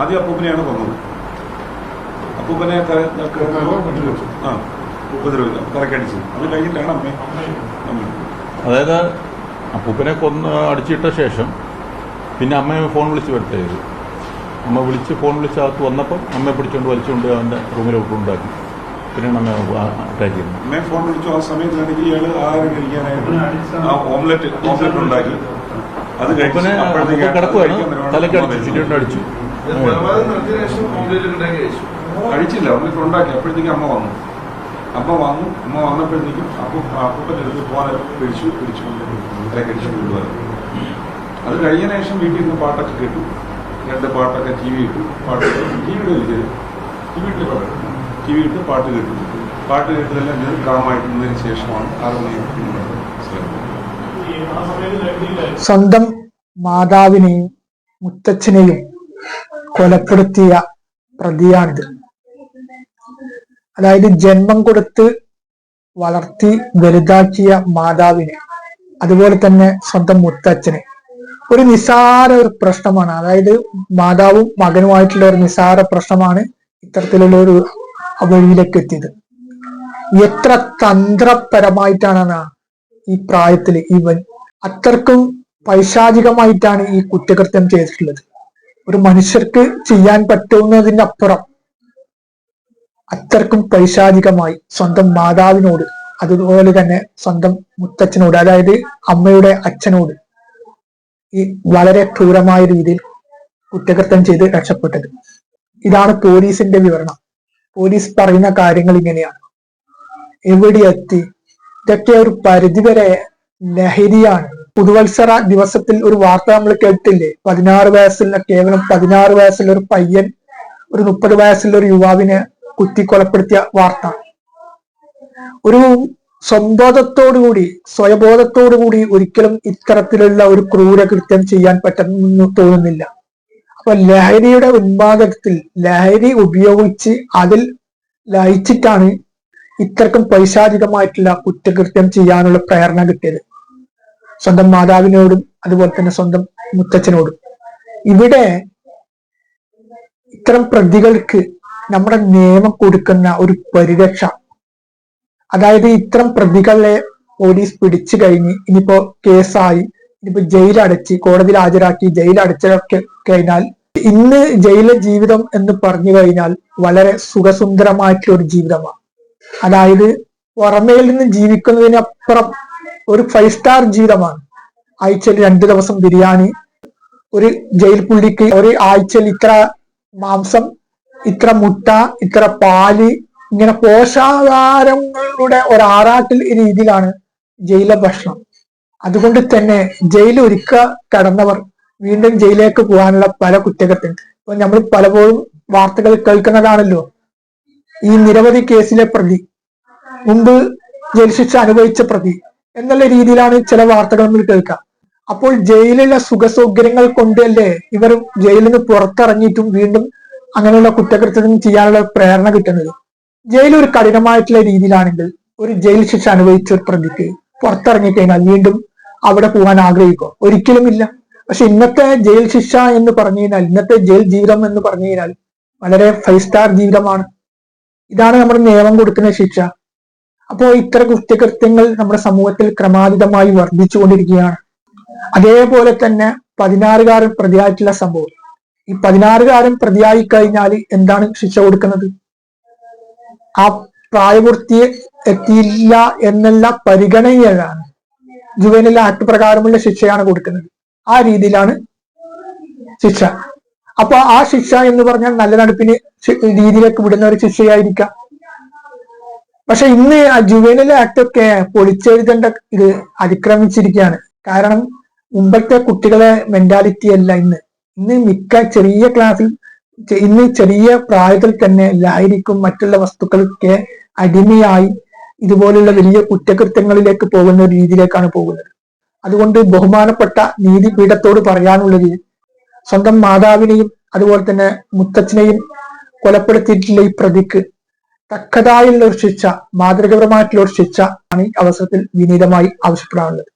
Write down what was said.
ആദ്യം അപ്പൂപ്പനെയാണ് കൊന്നത്. അപ്പൂപ്പനെ ആ ഉപദ്രവിച്ചു തലക്കടിച്ചു അത് കഴിഞ്ഞിട്ടാണ് അമ്മ അമ്മ. അതായത് അപ്പൂപ്പനെ കൊന്ന് അടിച്ചിട്ട ശേഷം പിന്നെ അമ്മയെ ഫോൺ വിളിച്ച് വരട്ടെ അമ്മ വിളിച്ച് ഫോൺ വിളിച്ച് അകത്ത് വന്നപ്പം അമ്മയെ പിടിച്ചുകൊണ്ട് വലിച്ചുകൊണ്ട് അവന്റെ റൂമിലോട്ട് ഉണ്ടാക്കി. പിന്നെയാണ് അമ്മ അറ്റാക്ക് ചെയ്യുന്നത് അമ്മയെ ഫോൺ വിളിച്ചു. ആ സമയത്താണെങ്കിൽ ഇയാൾ ആഹാരം കഴിക്കാനായിട്ട് ആ ഓംലെറ്റ് ഓംലെറ്റ് ഉണ്ടാക്കി. അത് കഴിച്ച് കിടക്കുവായിരുന്നു തലക്കടിച്ചു അമ്മ അടിച്ചു. കഴിച്ചില്ല. ഓംലെറ്റ് ഉണ്ടാക്കി. അപ്പോഴത്തേക്കും അമ്മ വന്നു. അമ്മ വന്നു. അമ്മ വന്നപ്പോഴത്തേക്കും അപ്പം അപ്പൂപ്പന്റെ അടുത്ത് പോകാൻ പിടിച്ചു പിടിച്ചു കഴിച്ചു കൊണ്ടുപോകാൻ അത് കഴിഞ്ഞതിന് ശേഷം വീട്ടിൽ നിന്ന് പാട്ടൊക്കെ കേട്ടു. രണ്ട് പാട്ടൊക്കെ ടി വി ഇട്ടു. പാട്ട് ടി വിയുടെ വിളിച്ചത് ടി വി ഇട്ട് പാട്ട് ടി വി ഇട്ട് പാട്ട് കേട്ടു. പാട്ട് കേട്ടതെല്ലാം ഇത് കാമായിട്ട് നിന്നതിന് ശേഷമാണ് ആറ് സ്വന്തം മാതാവിനെയും മുത്തച്ഛനെയും കൊലപ്പെടുത്തിയ പ്രതിയാണിത്. അതായത് ജന്മം കൊടുത്ത് വളർത്തി വലുതാക്കിയ മാതാവിനെ അതുപോലെ തന്നെ സ്വന്തം മുത്തച്ഛനെ. ഒരു നിസാര ഒരു പ്രശ്നമാണ്. അതായത് മാതാവും മകനുമായിട്ടുള്ള ഒരു നിസാര പ്രശ്നമാണ് ഇത്തരത്തിലുള്ള ഒരു വഴിയിലേക്ക് എത്തിയത്. എത്ര തന്ത്രപരമായിട്ടാണ് ഈ പ്രായത്തിൽ ഇവൻ. അത്രക്കും പൈശാചികമായിട്ടാണ് ഈ കുറ്റകൃത്യം ചെയ്തിട്ടുള്ളത്. ഒരു മനുഷ്യർക്ക് ചെയ്യാൻ പറ്റുന്നതിനപ്പുറം അത്രക്കും പൈശാചികമായി സ്വന്തം മാതാവിനോട് അതുപോലെ തന്നെ സ്വന്തം മുത്തച്ഛനോട് അതായത് അമ്മയുടെ അച്ഛനോട് ഈ വളരെ ക്രൂരമായ രീതിയിൽ കുറ്റകൃത്യം ചെയ്ത് രക്ഷപ്പെട്ടത്. ഇതാണ് പോലീസിന്റെ വിവരണം. പോലീസ് പറയുന്ന കാര്യങ്ങൾ ഇങ്ങനെയാണ്. എവിടെ എത്തി ഇതൊക്കെ ഒരു പരിധിവരെ ലഹരിയാണ്. പുതുവത്സര ദിവസത്തിൽ ഒരു വാർത്ത നമ്മൾ കേട്ടില്ലേ പതിനാറ് വയസ്സുള്ള കേവലം പതിനാറ് വയസ്സുള്ള ഒരു പയ്യൻ ഒരു മുപ്പത് വയസ്സുള്ള ഒരു യുവാവിനെ കുത്തിക്കൊലപ്പെടുത്തിയ വാർത്ത. ഒരു സ്വബോധത്തോടുകൂടി സ്വയബോധത്തോടുകൂടി ഒരിക്കലും ഇത്തരത്തിലുള്ള ഒരു ക്രൂരകൃത്യം ചെയ്യാൻ പറ്റുമെന്ന് തോന്നുന്നില്ല. അപ്പൊ ലഹരിയുടെ ഉന്മാദത്തിൽ ലഹരി ഉപയോഗിച്ച് അതിൽ ലയിച്ചിട്ടാണ് ഇത്രക്കും പൈശാചികമായിട്ടുള്ള കുറ്റകൃത്യം ചെയ്യാനുള്ള പ്രേരണ കിട്ടിയത്. സ്വന്തം മാതാവിനോടും അതുപോലെ തന്നെ സ്വന്തം മുത്തച്ഛനോടും. ഇവിടെ ഇത്തരം പ്രതികൾക്ക് നമ്മുടെ നിയമം കൊടുക്കുന്ന ഒരു പരിരക്ഷ. അതായത് ഇത്തരം പ്രതികളെ പോലീസ് പിടിച്ചു കഴിഞ്ഞ് ഇനിയിപ്പോ കേസായി ഇനിയിപ്പോ ജയിലടച്ച് കോടതിയിൽ ഹാജരാക്കി ജയിലടച്ചതൊക്കെ കഴിഞ്ഞാൽ ഇന്ന് ജയിലെ ജീവിതം എന്ന് പറഞ്ഞു കഴിഞ്ഞാൽ വളരെ സുഖസുന്ദരമായിട്ടുള്ള ഒരു ജീവിതമാണ്. അതായത് പുറമേൽ നിന്ന് ജീവിക്കുന്നതിനപ്പുറം ഒരു ഫൈവ് സ്റ്റാർ ജീവിതമാണ്. ആഴ്ചയിൽ രണ്ടു ദിവസം ബിരിയാണി ഒരു ജയിൽ പുള്ളിക്ക് ഒരു ആഴ്ചയിൽ ഇത്ര മാംസം ഇത്ര മുട്ട ഇത്ര പാൽ ഇങ്ങനെ പോഷകാഹാരങ്ങളുടെ ഒരു ആറാട്ടിൽ രീതിയിലാണ് ജയിലെ ഭക്ഷണം. അതുകൊണ്ട് തന്നെ ജയിൽ ഒരുക്ക കടന്നവർ വീണ്ടും ജയിലിലേക്ക് പോകാനുള്ള പല കുറ്റകൃത്യം ഇപ്പൊ നമ്മൾ പലപ്പോഴും വാർത്തകൾ കേൾക്കുന്നതാണല്ലോ. ഈ നിരവധി കേസിലെ പ്രതി മുമ്പ് ജയിൽ ശിക്ഷ അനുഭവിച്ച പ്രതി എന്നുള്ള രീതിയിലാണ് ചില വാർത്തകൾ നമ്മൾ കേൾക്കുക അപ്പോൾ ജയിലിലെ സുഖസൗകര്യങ്ങൾ കൊണ്ടല്ലേ ഇവർ ജയിലിൽ നിന്ന് പുറത്തിറങ്ങിയിട്ടും വീണ്ടും അങ്ങനെയുള്ള കുറ്റകൃത്യം ചെയ്യാനുള്ള പ്രേരണ കിട്ടുന്നത്? ജയിൽ ഒരു കഠിനമായിട്ടുള്ള രീതിയിലാണെങ്കിൽ ഒരു ജയിൽ ശിക്ഷ അനുഭവിച്ച ഒരു പ്രതിക്ക് പുറത്തിറങ്ങി കഴിഞ്ഞാൽ വീണ്ടും അവിടെ പോകാൻ ആഗ്രഹിക്കും ഒരിക്കലും ഇല്ല. പക്ഷെ ഇന്നത്തെ ജയിൽ ശിക്ഷ എന്ന് പറഞ്ഞു കഴിഞ്ഞാൽ ഇന്നത്തെ ജയിൽ ജീവിതം എന്ന് പറഞ്ഞു കഴിഞ്ഞാൽ വളരെ ഫൈവ് സ്റ്റാർ ജീവിതമാണ്. ഇതാണ് നമ്മുടെ നിയമം കൊടുക്കുന്ന ശിക്ഷ. അപ്പോൾ ഇത്ര കുറ്റകൃത്യങ്ങൾ നമ്മുടെ സമൂഹത്തിൽ ക്രമാതീതമായി വർദ്ധിച്ചുകൊണ്ടിരിക്കുകയാണ്. അതേപോലെ തന്നെ പതിനാറുകാരൻ പ്രതിയായിട്ടുള്ള സംഭവം. ഈ പതിനാറുകാരൻ പ്രതിയായി കഴിഞ്ഞാൽ എന്താണ് ശിക്ഷ കൊടുക്കുന്നത്? ആ പ്രായപൂർത്തി എത്തിയില്ല എന്നുള്ള പരിഗണനയിലാണ് ജുവനിലെ ആക്ട് പ്രകാരമുള്ള ശിക്ഷയാണ് കൊടുക്കുന്നത്. ആ രീതിയിലാണ് ശിക്ഷ. അപ്പൊ ആ ശിക്ഷ എന്ന് പറഞ്ഞാൽ നല്ല നടപ്പിന് രീതിയിലേക്ക് വിടുന്ന ഒരു ശിക്ഷയായിരിക്കാം. പക്ഷെ ഇന്ന് ആ ജുവനൽ ആക്ട് ഒക്കെ പൊളിച്ചെഴുതേണ്ട ഇത് അതിക്രമിച്ചിരിക്കുകയാണ്. കാരണം മുമ്പത്തെ കുട്ടികളെ മെന്റാലിറ്റി അല്ല ഇന്ന്. ഇന്ന് മിക്ക ചെറിയ ക്ലാസ്സിൽ ഇന്ന് ചെറിയ പ്രായത്തിൽ തന്നെ ലഹരിക്കും മറ്റുള്ള വസ്തുക്കൾക്ക് അടിമയായി ഇതുപോലുള്ള വലിയ കുറ്റകൃത്യങ്ങളിലേക്ക് പോകുന്ന ഒരു രീതിയിലേക്കാണ് പോകുന്നത്. അതുകൊണ്ട് ബഹുമാനപ്പെട്ട നീതിപീഠത്തോട് പറയാനുള്ളത് സ്വന്തം മാതാവിനെയും അതുപോലെ തന്നെ മുത്തച്ഛനെയും കൊലപ്പെടുത്തിയിട്ടുള്ള ഈ പ്രതിക്ക് തക്കതായുള്ള ഒരു ശിക്ഷ മാതൃകപരമായിട്ടുള്ള ഒരു ശിക്ഷ ആണ് ഈ അവസരത്തിൽ വിനീതമായി ആവശ്യപ്പെടാനുള്ളത്.